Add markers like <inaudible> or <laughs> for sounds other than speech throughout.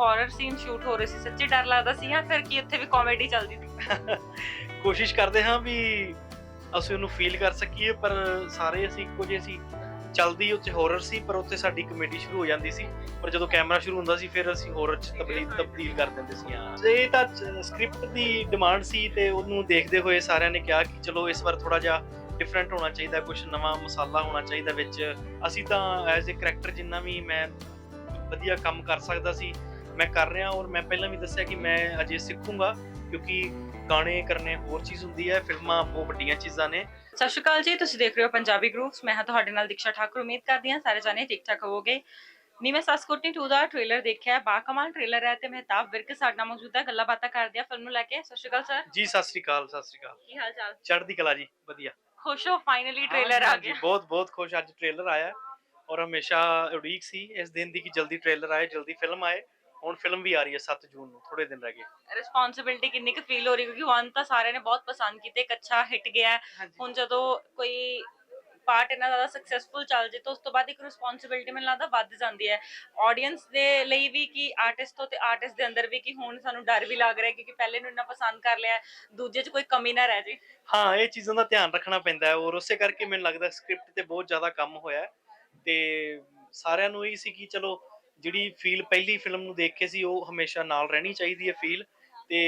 Horror scene shoot ਹੋ ਰਹੇ ਸੀ ਸੱਚੀ ਡਰ ਲੱਗਦਾ ਸੀ ਜਾਂ ਫਿਰ ਕੀ ਉੱਥੇ ਵੀ ਕਾਮੇਡੀ ਚੱਲਦੀ ਸੀ। <laughs> ਕੋਸ਼ਿਸ਼ ਕਰਦੇ ਹਾਂ ਵੀ ਅਸੀਂ ਉਹਨੂੰ ਫੀਲ ਕਰ ਸਕੀਏ ਪਰ ਸਾਰੇ ਅਸੀਂ ਇੱਕੋ ਜਿਹੇ ਸੀ। ਚਲਦੀ ਉੱਥੇ ਹਾਰਰ ਸੀ ਪਰ ਉੱਥੇ ਸਾਡੀ ਕਮੇਡੀ ਸ਼ੁਰੂ ਹੋ ਜਾਂਦੀ ਸੀ। ਪਰ ਜਦੋਂ ਕੈਮਰਾ ਸ਼ੁਰੂ ਹੁੰਦਾ ਸੀ ਫਿਰ ਅਸੀਂ ਹਾਰਰ ਚ ਤਬਦੀਲ ਤਬਦੀਲ ਕਰ ਦਿੰਦੇ ਸੀ ਹਾਂ। ਇਹ ਤਾਂ ਸਕ੍ਰਿਪਟ ਦੀ ਡਿਮਾਂਡ ਸੀ ਤੇ ਉਹਨੂੰ ਦੇਖਦੇ ਹੋਏ ਸਾਰਿਆਂ ਨੇ ਕਿਹਾ ਕਿ ਚਲੋ ਇਸ ਵਾਰ ਥੋੜਾ ਜਿਹਾ ਡਿਫਰੈਂਟ ਹੋਣਾ ਚਾਹੀਦਾ ਕੁਝ ਨਵਾਂ ਮਸਾਲਾ ਹੋਣਾ ਚਾਹੀਦਾ ਵਿੱਚ। ਅਸੀਂ ਤਾਂ ਐਜ਼ ਅ ਕਰੈਕਟਰ ਜਿੰਨਾ ਵੀ ਮੈਂ ਵਧੀਆ ਕੰਮ ਕਰ ਸਕਦਾ ਸੀ ਮੈਂ ਕਰ ਰਿਹਾ ਔਰ ਮੈਂ ਪਹਿਲਾਂ ਵੀ ਦੱਸਿਆ ਕਿ ਮੈਂ ਅਜੇ ਸਿੱਖੂੰਗਾ ਕਿਉਂਕਿ ਗਾਣੇ ਕਰਨੇ ਹੋਰ ਚੀਜ਼ ਹੁੰਦੀ ਹੈ ਫਿਲਮਾਂ ਬਹੁਤ ਵੱਡੀਆਂ ਚੀਜ਼ਾਂ ਨੇ। ਸਤਿ ਸ਼੍ਰੀ ਅਕਾਲ ਜੀ ਤੁਸੀਂ ਦੇਖ ਰਹੇ ਹੋ ਪੰਜਾਬੀ ਗਰੁੱਪਸ ਮੈਂ ਹਾਂ ਤੁਹਾਡੇ ਨਾਲ ਦੀਕਸ਼ਾ ਠਾਕੁਰ। ਉਮੀਦ ਕਰਦੀ ਹਾਂ ਸਾਰੇ ਜਾਣੇ ਠੀਕ ਠਾਕ ਹੋਵੋਗੇ। ਨੀ ਮੈਂ ਸਸਕੁਟਨੀ 2 ਦਾ ਟ੍ਰੇਲਰ ਦੇਖਿਆ ਹੈ ਬਾਕਮਾਲ ਟ੍ਰੇਲਰ ਹੈ ਤੇ ਮਹਿਤਾਬ ਵਿਰਕ ਸਾਡੇ ਨਾਲ ਮੌਜੂਦ ਹੈ ਗੱਲਾਂ ਬਾਤਾਂ ਕਰਦੇ ਆ ਫਿਲਮ ਨੂੰ ਲੈ ਕੇ। ਸਤਿ ਸ਼੍ਰੀ ਅਕਾਲ ਸਰ ਜੀ ਸਤਿ ਸ੍ਰੀ ਅਕਾਲ ਸਤਿ ਸ੍ਰੀ ਅਕਾਲ। ਕੀ ਹਾਲ ਚਾਲ ਚੜ੍ਹਦੀ ਕਲਾ ਜੀ ਵਧੀਆ। ਖੁਸ਼ ਹੋ ਫਾਈਨਲੀ ਟ੍ਰੇਲਰ ਆ ਹਾਂਜੀ, ਗਿਆ। ਬਹੁਤ ਬਹੁਤ ਖੁਸ਼। ਅੱਜ ਟ੍ਰੇਲਰ ਆਇਆ ਔਰ ਹਮੇਸ਼ਾ ਉਡੀਕ ਸੀ ਇਸ ਦਿਨ ਦੀ ਕਿ ਜਲਦੀ ਟ੍ਰੇਲਰ ਆਏ ਜਲਦੀ ਫਿਲਮ ਆਏ। ਹੁਣ ਫਿਲਮ ਵੀ ਆ ਰਹੀ ਹੈ 7 ਜੂਨ ਨੂੰ ਥੋੜੇ ਦਿਨ ਰਹਿ ਗਏ। ਰਿਸਪੌਂਸਿਬਿਲਟੀ ਕਿੰਨੀ ਕੁ ਫੀਲ ਹੋ ਰਹੀ ਕਿਉਂਕਿ ਵਨ ਤਾਂ ਸਾਰਿਆਂ ਨੇ ਬਹੁਤ ਪਸੰਦ ਕੀਤੇ ਇੱਕ ਅੱਛਾ ਹਿੱਟ ਗਿਆ। ਹੁਣ ਜਦੋਂ ਕੋਈ ਪਾਰਟ ਇਹਨਾਂ ਜ਼ਿਆਦਾ ਸਕਸੈਸਫੁਲ ਚੱਲ ਜੇ ਤਾਂ ਉਸ ਤੋਂ ਬਾਅਦ ਇੱਕ ਰਿਸਪੌਂਸਿਬਿਲਟੀ ਮੈਨੂੰ ਲੱਗਦਾ ਵੱਧ ਜਾਂਦੀ ਹੈ। ਆਡੀਅנס ਦੇ ਲਈ ਵੀ ਕਿ ਆਰਟਿਸਟ ਤੋਂ ਤੇ ਆਰਟਿਸਟ ਦੇ ਅੰਦਰ ਵੀ ਕਿ ਹੁਣ ਸਾਨੂੰ ਡਰ ਵੀ ਲੱਗ ਰਿਹਾ ਕਿਉਂਕਿ ਪਹਿਲੇ ਨੂੰ ਇੰਨਾ ਪਸੰਦ ਕਰ ਲਿਆ ਦੂਜੇ 'ਚ ਕੋਈ ਕਮੀ ਨਾ ਰਹਿ ਜੇ। ਹਾਂ ਇਹ ਚੀਜ਼ਾਂ ਦਾ ਧਿਆਨ ਰੱਖਣਾ ਪੈਂਦਾ ਹੈ ਔਰ ਉਸੇ ਕਰਕੇ ਮੈਨੂੰ ਲੱਗਦਾ ਸਕ੍ਰਿਪਟ ਤੇ ਬਹੁਤ ਜ਼ਿਆਦਾ ਕੰਮ ਹੋਇਆ ਤੇ ਸਾਰਿਆਂ ਨੂੰ ਇਹ ਸੀ ਕਿ ਚਲੋ ਜਿਹੜੀ ਫੀਲ ਪਹਿਲੀ ਫਿਲਮ ਨੂੰ ਦੇਖ ਕੇ ਸੀ ਉਹ ਹਮੇਸ਼ਾ ਨਾਲ ਰਹਿਣੀ ਚਾਹੀਦੀ ਹੈ ਫੀਲ ਤੇ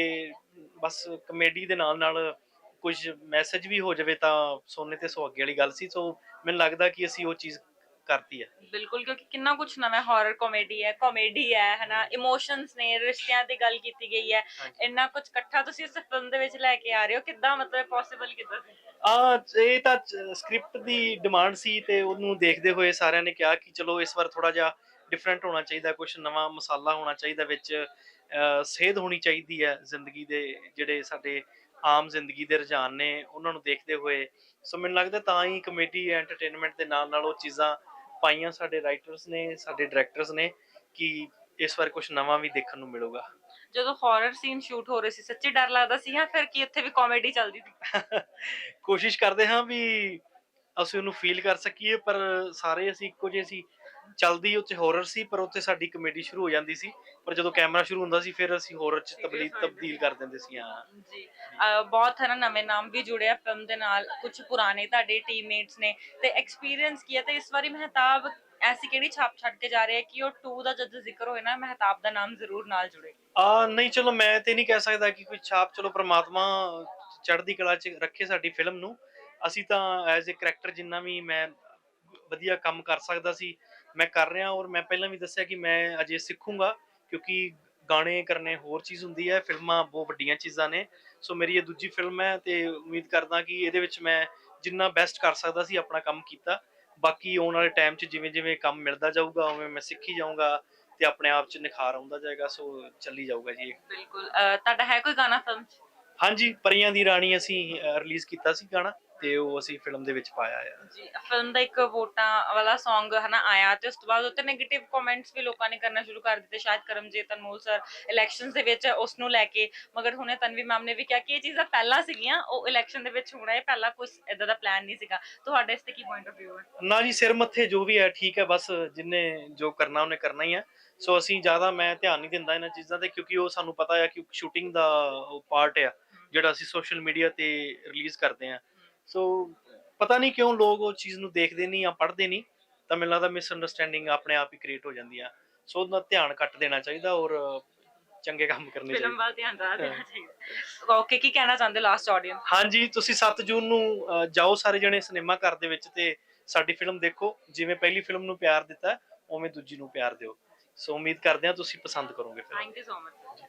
ਬਸ ਕਮੇਡੀ ਦੇ ਨਾਲ ਨਾਲ ਕੁਝ ਮੈਸੇਜ ਵੀ ਹੋ ਜਾਵੇ ਤਾਂ ਸੋਨੇ ਤੇ ਸੁਹਾਗੇ ਵਾਲੀ ਗੱਲ ਸੀ ਸੋ ਮੈਨੂੰ ਲੱਗਦਾ ਕਿ ਅਸੀਂ ਉਹ ਚੀਜ਼ ਕਰਤੀ ਹੈ। ਬਿਲਕੁਲ ਕਿਉਂਕਿ ਕਿੰਨਾ ਕੁਝ ਨਵਾਂ ਹਾਰਰ ਕਾਮੇਡੀ ਹੈ ਕਾਮੇਡੀ ਹੈ ਹਨਾ ਇਮੋਸ਼ਨਸ ਨੇ ਰਿਸ਼ਤਿਆਂ ਦੀ ਗੱਲ ਕੀਤੀ ਗਈ ਹੈ। ਇੰਨਾ ਕੁਝ ਇਕੱਠਾ ਤੁਸੀਂ ਇਸ ਫਿਲਮ ਦੇ ਵਿੱਚ ਲੈ ਕੇ ਆ ਰਹੇ ਹੋ ਕਿੱਦਾਂ ਮਤਲਬ ਪੋਸੀਬਲ ਕਿੱਦਾਂ ਆ ਇਹ ਤਾਂ ਸਕ੍ਰਿਪਟ ਦੀ ਡਿਮਾਂਡ ਸੀ ਤੇ ਉਹਨੂੰ ਦੇਖਦੇ ਹੋਏ ਸਾਰਿਆਂ ਨੇ ਕਿਹਾ ਕਿ ਚਲੋ ਇਸ ਵਾਰ ਥੋੜਾ ਜਿਹਾ ਡਿਫਰੈਂਟ ਹੋਣਾ ਚਾਹੀਦਾ ਕੁਝ ਨਵਾਂ ਮਸਾਲਾ ਹੋਣਾ ਚਾਹੀਦਾ ਵਿੱਚ ਸੇਧ ਹੋਣੀ ਚਾਹੀਦੀ ਹੈ ਜ਼ਿੰਦਗੀ ਦੇ ਜਿਹੜੇ ਸਾਡੇ ਆਮ ਜ਼ਿੰਦਗੀ ਦੇ ਰੁਝਾਨ ਨੇ ਉਹਨਾਂ ਨੂੰ ਦੇਖਦੇ ਹੋਏ। ਸੋ ਮੈਨੂੰ ਲੱਗਦਾ ਤਾਂ ਹੀ ਕਮੇਡੀ ਐਂਟਰਟੇਨਮੈਂਟ ਦੇ ਨਾਲ ਨਾਲ ਉਹ ਚੀਜ਼ਾਂ ਪਾਈਆਂ ਸਾਡੇ ਰਾਈਟਰਸ ਨੇ ਸਾਡੇ ਡਾਇਰੈਕਟਰਸ ਨੇ ਕਿ ਇਸ ਵਾਰ ਕੁਝ ਨਵਾਂ ਵੀ ਦੇਖਣ ਨੂੰ ਮਿਲੂਗਾ। ਜਦੋਂ ਹਾਰਰ ਸੀਨ ਸ਼ੂਟ ਹੋ ਰਹੇ ਸੀ ਸੱਚੀ ਡਰ ਲੱਗਦਾ ਸੀ ਜਾਂ ਫਿਰ ਕੀ ਉੱਥੇ ਵੀ ਕਾਮੇਡੀ ਚੱਲਦੀ ਸੀ? ਕੋਸ਼ਿਸ਼ ਕਰਦੇ ਹਾਂ ਵੀ ਅਸੀਂ ਉਹਨੂੰ ਫੀਲ ਕਰ ਸਕੀਏ ਪਰ ਸਾਰੇ ਅਸੀਂ ਇੱਕੋ ਜਿਹੇ ਸੀ। ਚਲਦੀ ਉੱਥੇ ਹਾਰਰ ਸੀ ਪਰ ਉੱਥੇ ਸਾਡੀ ਕਮੇਡੀ ਸ਼ੁਰੂ ਹੋ ਜਾਂਦੀ ਸੀ। ਪਰ ਜਦੋਂ ਕੈਮਰਾ ਸ਼ੁਰੂ ਹੁੰਦਾ ਸੀ ਫਿਰ ਅਸੀਂ ਹਾਰਰ ਚ ਤਬਦੀਲ ਤਬਦੀਲ ਕਰ ਦਿੰਦੇ ਸੀ ਹਾਂ। ਜੀ। ਅਹ ਬਹੁਤ ਹੈ ਨਾ ਨਵੇਂ ਨਾਮ ਵੀ ਜੁੜੇ ਆ ਫਿਲਮ ਦੇ ਨਾਲ। ਕੁਝ ਪੁਰਾਣੇ ਤੁਹਾਡੇ ਟੀਮਮੇਟਸ ਨੇ ਤੇ ਐਕਸਪੀਰੀਅੰਸ ਕੀ ਹੈ? ਤੇ ਇਸ ਵਾਰੀ ਮਹਿਤਾਬ ਐਸੀ ਕਿਹੜੀ ਛਾਪ ਛੱਡ ਕੇ ਜਾ ਰਹੇ ਹੈ ਕਿ ਉਹ 2 ਦਾ ਜਦ ਜ਼ਿਕਰ ਹੋਏ ਨਾ ਮਹਿਤਾਬ ਦਾ ਨਾਮ ਜ਼ਰੂਰ ਨਾਲ ਜੁੜੇ? ਆ ਨਹੀਂ ਚਲੋ ਮੈਂ ਤੇ ਨਹੀਂ ਕਹਿ ਸਕਦਾ ਕਿ ਕੋਈ ਛਾਪ ਚਲੋ ਪ੍ਰਮਾਤਮਾ ਚੜ੍ਹਦੀ ਕਲਾ ਚ ਰੱਖੇ ਸਾਡੀ ਫਿਲਮ ਨੂੰ। ਅਸੀਂ ਤਾਂ ਐਜ਼ ਅ ਕਰੈਕਟਰ ਜਿੰਨਾ ਵੀ ਮੈਂ ਵਧੀਆ ਕੰਮ ਕਰ ਸਕਦਾ ਸੀ ਮੈਂ ਕਰ ਰਿਹਾ ਔਰ ਮੈਂ ਪਹਿਲਾਂ ਵੀ ਦੱਸਿਆ ਕਿ ਮੈਂ ਅਜੇ ਸਿੱਖੂੰਗਾ ਕਿਉਂਕਿ ਗਾਣੇ ਕਰਨੇ ਹੋਰ ਚੀਜ਼ ਹੁੰਦੀ ਹੈ ਫਿਲਮਾਂ ਬਹੁਤ ਵੱਡੀਆਂ ਚੀਜ਼ਾਂ ਨੇ। ਸੋ ਮੇਰੀ ਇਹ ਦੂਜੀ ਫਿਲਮ ਹੈ ਤੇ ਉਮੀਦ ਕਰਦਾ ਕਿ ਇਹਦੇ ਵਿੱਚ ਮੈਂ ਜਿੰਨਾ ਬੈਸਟ ਕਰ ਸਕਦਾ ਸੀ ਆਪਣਾ ਕੰਮ ਕੀਤਾ। ਬਾਕੀ ਆਉਣ ਵਾਲੇ ਟਾਈਮ 'ਚ ਜਿਵੇਂ ਜਿਵੇਂ ਕੰਮ ਮਿਲਦਾ ਜਾਊਗਾ ਉਵੇਂ ਮੈਂ ਸਿੱਖੀ ਜਾਊਂਗਾ ਤੇ ਆਪਣੇ ਆਪ 'ਚ ਨਿਖਾਰ ਆਉਂਦਾ ਜਾਏਗਾ ਸੋ ਚੱਲੀ ਜਾਊਗਾ ਜੀ। ਬਿਲਕੁਲ ਤੁਹਾਡਾ ਹੈ ਕੋਈ ਗਾਣਾ ਫਿਲਮ 'ਚ? ਹਾਂਜੀ ਪਰੀਆਂ ਦੀ ਰਾਣੀ ਅਸੀਂ ਰਿਲੀਜ਼ ਕੀਤਾ ਸੀ ਗਾਣਾ। ਤੇ ਉਹ ਅਸੀਂ ਫਿਲਮ ਦੇ ਵਿੱਚ ਪਾਇਆ ਆ। ਜੀ ਫਿਲਮ ਦਾ ਇੱਕ ਵੋਟਾਂ ਵਾਲਾ Song ਹਨਾ ਆਇਆ ਤੇ ਉਸ ਤੋਂ ਬਾਅਦ ਉੱਤੇ 네ਗੇਟਿਵ ਕਮੈਂਟਸ ਵੀ ਲੋਕਾਂ ਨੇ ਕਰਨਾ ਸ਼ੁਰੂ ਕਰ ਦਿੱਤੇ ਸ਼ਾਇਦ ਕਰਮਜੀਤ ਅਨਮੋਲ ਸਰ ਇਲੈਕਸ਼ਨਸ ਦੇ ਵਿੱਚ ਉਸ ਨੂੰ ਲੈ ਕੇ ਮਗਰ ਹੁਣੇ ਤਨਵੀ ਮੈਮ ਨੇ ਵੀ ਕਿਹਾ ਕਿ ਇਹ ਚੀਜ਼ਾਂ ਪਹਿਲਾਂ ਸੀਗੀਆਂ ਉਹ ਇਲੈਕਸ਼ਨ ਦੇ ਵਿੱਚ ਹੋਣਾ ਇਹ ਪਹਿਲਾਂ ਕੁਝ ਇਦਾਂ ਦਾ ਪਲਾਨ ਨਹੀਂ ਸੀਗਾ। ਤੁਹਾਡੇ ਇਸ ਤੇ ਕੀ ਪੁਆਇੰਟ ਆਫ View ਹੈ? ਨਾ ਜੀ ਸਿਰ ਮੱਥੇ ਜੋ ਵੀ ਹੈ ਠੀਕ ਹੈ ਬਸ ਜਿੰਨੇ ਜੋ ਕਰਨਾ ਉਹਨੇ ਕਰਨਾ ਹੀ ਹੈ ਸੋ ਅਸੀਂ ਜ਼ਿਆਦਾ ਮੈਂ ਧਿਆਨ ਨਹੀਂ ਦਿੰਦਾ ਇਹਨਾਂ ਚੀਜ਼ਾਂ ਤੇ ਕਿਉਂਕਿ ਉਹ ਸਾਨੂੰ ਪਤਾ ਹੈ ਕਿ ਸ਼ੂਟਿੰਗ ਦਾ ਉਹ ਪਾਰਟ ਆ ਜਿਹੜਾ ਅਸੀਂ ਸੋਸ਼ਲ ਮੀਡੀਆ ਤੇ ਰਿਲੀਜ਼ ਕਰਦੇ ਆ। ਸੋ ਪਤਾ ਨਹੀਂ ਕਿਉਂ ਲੋਕ ਉਹ ਚੀਜ਼ ਨੂੰ ਦੇਖਦੇ ਨਹੀਂ ਜਾਂ ਪੜ੍ਹਦੇ ਨਹੀਂ ਤਾਂ ਮੈਨੂੰ ਲੱਗਦਾ ਮਿਸ ਅੰਡਰਸਟੈਂਡਿੰਗ ਆਪਣੇ ਆਪ ਹੀ ਕ੍ਰੀਏਟ ਹੋ ਜਾਂਦੀ ਆ। ਸੋ ਉਹਦਾ ਧਿਆਨ ਕੱਟ ਦੇਣਾ ਚਾਹੀਦਾ ਔਰ ਚੰਗੇ ਕੰਮ ਕਰਨੇ ਫਿਲਮ ਵੱਲ ਧਿਆਨ ਜ਼ਿਆਦਾ ਦੇਣਾ ਚਾਹੀਦਾ। ਓਕੇ ਕੀ ਕਹਿਣਾ ਚਾਹੁੰਦੇ ਲਾਸਟ ਆਡੀਅנס ਹਾਂਜੀ ਤੁਸੀਂ 7 ਜੂਨ ਨੂੰ ਜਾਓ ਸਾਰੇ ਜਣੇ ਸਿਨੇਮਾ ਘਰ ਦੇ ਵਿੱਚ ਤੇ ਸਾਡੀ ਫਿਲਮ ਦੇਖੋ। ਜਿਵੇਂ ਪਹਿਲੀ ਫਿਲਮ ਨੂੰ ਪਿਆਰ ਦਿੱਤਾ ਉਵੇਂ ਦੂਜੀ ਨੂੰ ਪਿਆਰ ਦਿਓ। ਸੋ ਉਮੀਦ ਕਰਦੇ ਹਾਂ ਤੁਸੀਂ ਪਸੰਦ ਕਰੋਗੇ film. Thank you so much